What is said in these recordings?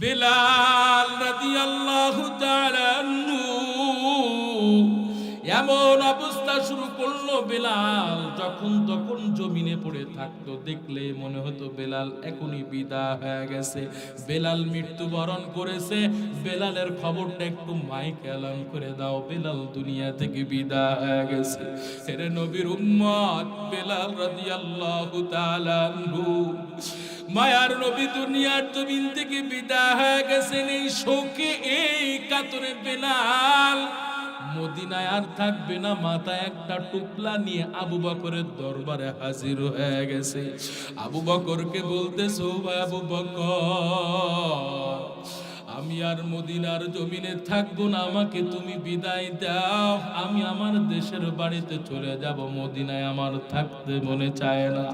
বেলাল রাদিয়াল্লাহু তাআলা এমন অবস্থা শুরু করল বেলাল। যখন তখন জমিনে পড়ে থাকতো, দেখলে মনে হতো বেলাল এখনই বিদায় হয়ে গেছে। বেলাল মৃত্যুবরণ করেছে। বেলালের খবরটা একটু মাইক এলান করে দাও। বেলাল দুনিয়া থেকে বিদায় হয়ে গেছে। এরে নবীর উম্মত, বেলাল রাদিয়াল্লাহু তাআলা মায়ার নবী দুনিয়ার জমিন থেকে বিদা হয়ে গেছেন। এই শোকে, এই কাতরে বেলাল মদিনায় আর থাকবে না, মাথায় একটা টুকলা নিয়ে আবু বকরের দরবারে হাজির হয়ে গেছে। আবু বকরকে বলতেছো আবু বকর, আমি আর মদিনার জমিনে থাকব না, আমাকে তুমি বিদায় দাও। আমি আমার দেশের বাড়িতে চলে যাব, মদিনায় আমার থাকতে মনে চায় না।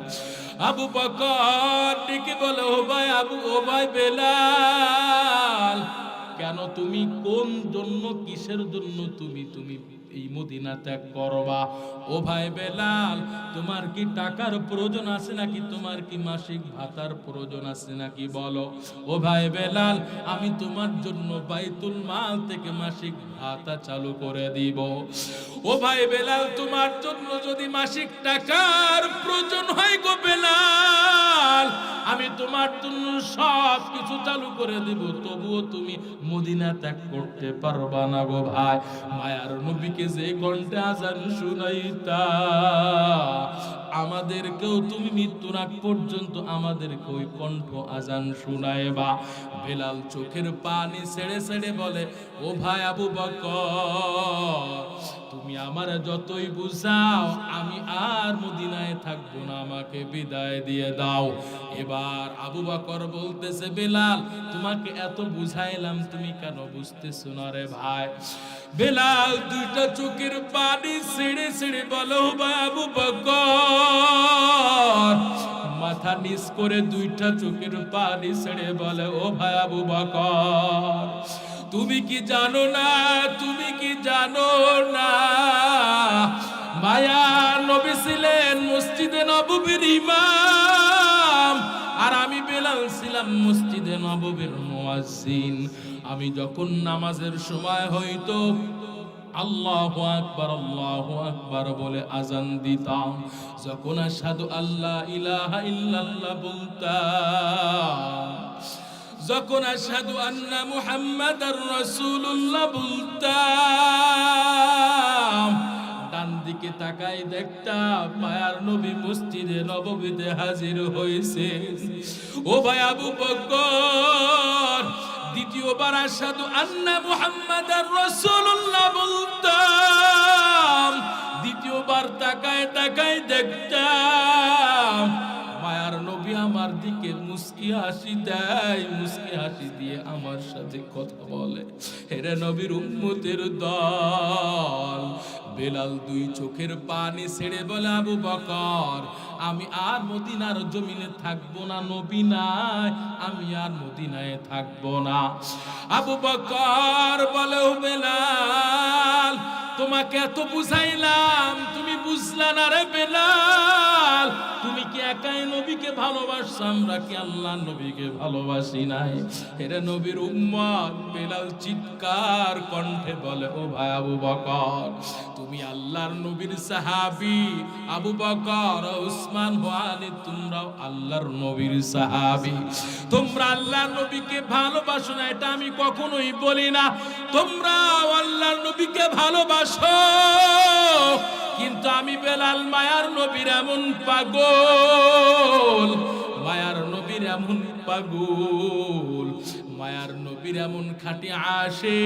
আবু বকর ডেকে বলে, ও ভাই, আবু, ও ভাই বেলাল কেন তুমি, কোন জন্য, কিসের জন্য তুমি তুমি এই মদিনা ত্যাগ করবা? ও ভাই বেলাল, তোমার কি টাকার প্রয়োজন আছে নাকি? তোমার কি মাসিক ভাতার প্রয়োজন আছে নাকি বলো? ও ভাই বেলাল, আমি তোমার জন্য বাইতুল মাল থেকে মাসিক ভাতা চালু করে দিব। ও ভাই বেলাল, তোমার জন্য যদি মাসিক টাকার প্রয়োজন হয় গো বেলাল আমি তোমার জন্য সব কিছু চালু করে দিব, তবুও তুমি মদিনা ত্যাগ করতে পারবা না গো ভাই। মায়ার নবীকে যে ঘণ্টা আজান শুনাইতা, আমাদেরকেও তুমি মৃত্যুর আগ পর্যন্ত আমাদেরকে ওই কণ্ঠ আজান শুনাইবা। বেলাল চোখের পানি ছেড়ে ছেড়ে বলে, ও ভাই আবু বকর তুমি আমার যতই বুঝাও, আমি আর মদিনায় থাকব না, আমাকে বিদায় দিয়ে দাও। এবার আবু বকর বলতেছে, বেলাল, তোমাকে এত বুঝাইলাম, তুমি কেন বুঝতেছো না রে ভাই? বেলাল দুইটা চোখের পানি ছেড়ে ছেড়ে বলো বাবু বকর। মাথা নিচ করে দুইটা চোখের পানি ছেড়ে বলে, ও ভাই আবু বকর। তুমি কি জানো না, তুমি কি জানো না? মায়া নবী ছিলেন মসজিদে নববীর ইমাম, আর আমি বেলাল ছিলাম মসজিদে নববীর মুয়াজ্জিন। আমি যখন নামাজের সময় হইতো, আল্লাহু আকবার আল্লাহু আকবার বলে আজান দিতাম। যখন আশহাদু আল্লাহ ইলাহা ইল্লাল্লাহ বলতাম যখন আশহাদু আন্না মুহাম্মাদার রাসূলুল্লাহ বলতাম, ডান দিকে তাকাই দেখতাম মায়ার নবী মসজিদে নববীতে হাজির হয়েছে ও ভাই আবু বকর, দ্বিতীয়বার আশহাদু আন্না মুহাম্মাদার রাসূলুল্লাহ বলতাম, দ্বিতীয়বার তাকায় তাকায় দেখতাম নবী আমার দিকে মুস্কি হাসি দেয়, মুস্কি হাসি দিয়ে আমার সাথে কথা বলে। হেরে নবীর উম্মতের দল, বেলাল দুই চোখের পানি ছেড়ে বলে, আবু বকর, আমি আর মদিনার জমিনে থাকব না, নবী নাই, আমি আর মদিনায় থাকব না। আবু বকর বলে বেলাল তোমাকে এত বুঝাইলাম, তুমি বুঝলা না রে বেলাল? তুমি কি একাই নবীকে ভালোবাসছো? আমরা কি আল্লাহ নবীকে ভালোবাসি নাই? এরা নবীর উম্মত, বেলাল চিৎকার কণ্ঠে বলে, ও ভাই আবু বকর, তুমি আল্লাহর নবীর সাহাবী। আবু বকর, উসমান, ওয়ালি, তোমরাও আল্লাহর নবীর সাহাবী। তোমরা আল্লাহর নবীকে ভালোবাসো না, এটা আমি কখনোই বলি না। তোমরাও আল্লাহর ভালোবাসো কিন্তু আমি বেলাল মায়ার নবীর এমন পাগল মায়ার নবীর এমন পাগল। মায়ার নবীর এমন খাটি আসে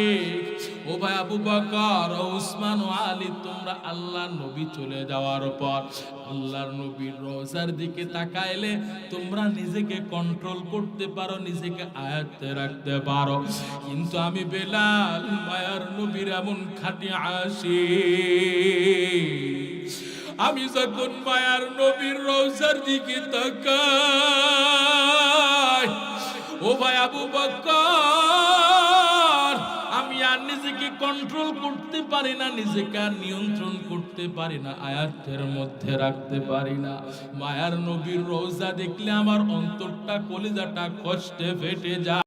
ও ভাই আবু বকর উসমান, ও আলী, তোমরা আল্লাহ নবী চলে যাওয়ার পর আল্লাহর নবীর রোজার দিকে তাকাইলে তোমরা নিজেকে কন্ট্রোল করতে পারো, নিজেকে আয়ত্তে রাখতে পারো। কিন্তু আমি বেলাল, মায়ার নবীর এমন খাটি আসে আমি যখন মায়ার নবীর রোজার দিকে তাকাই আবু বকর আমি আর নিজেকে কন্ট্রোল করতে পারি না, নিজেকে আর নিয়ন্ত্রণ করতে পারি না, আয়াতের মধ্যে রাখতে পারি না। মায়ার নবীর রোজা দেখলে আমার অন্তরটা, কলিজাটা কষ্টে ফেটে যায়।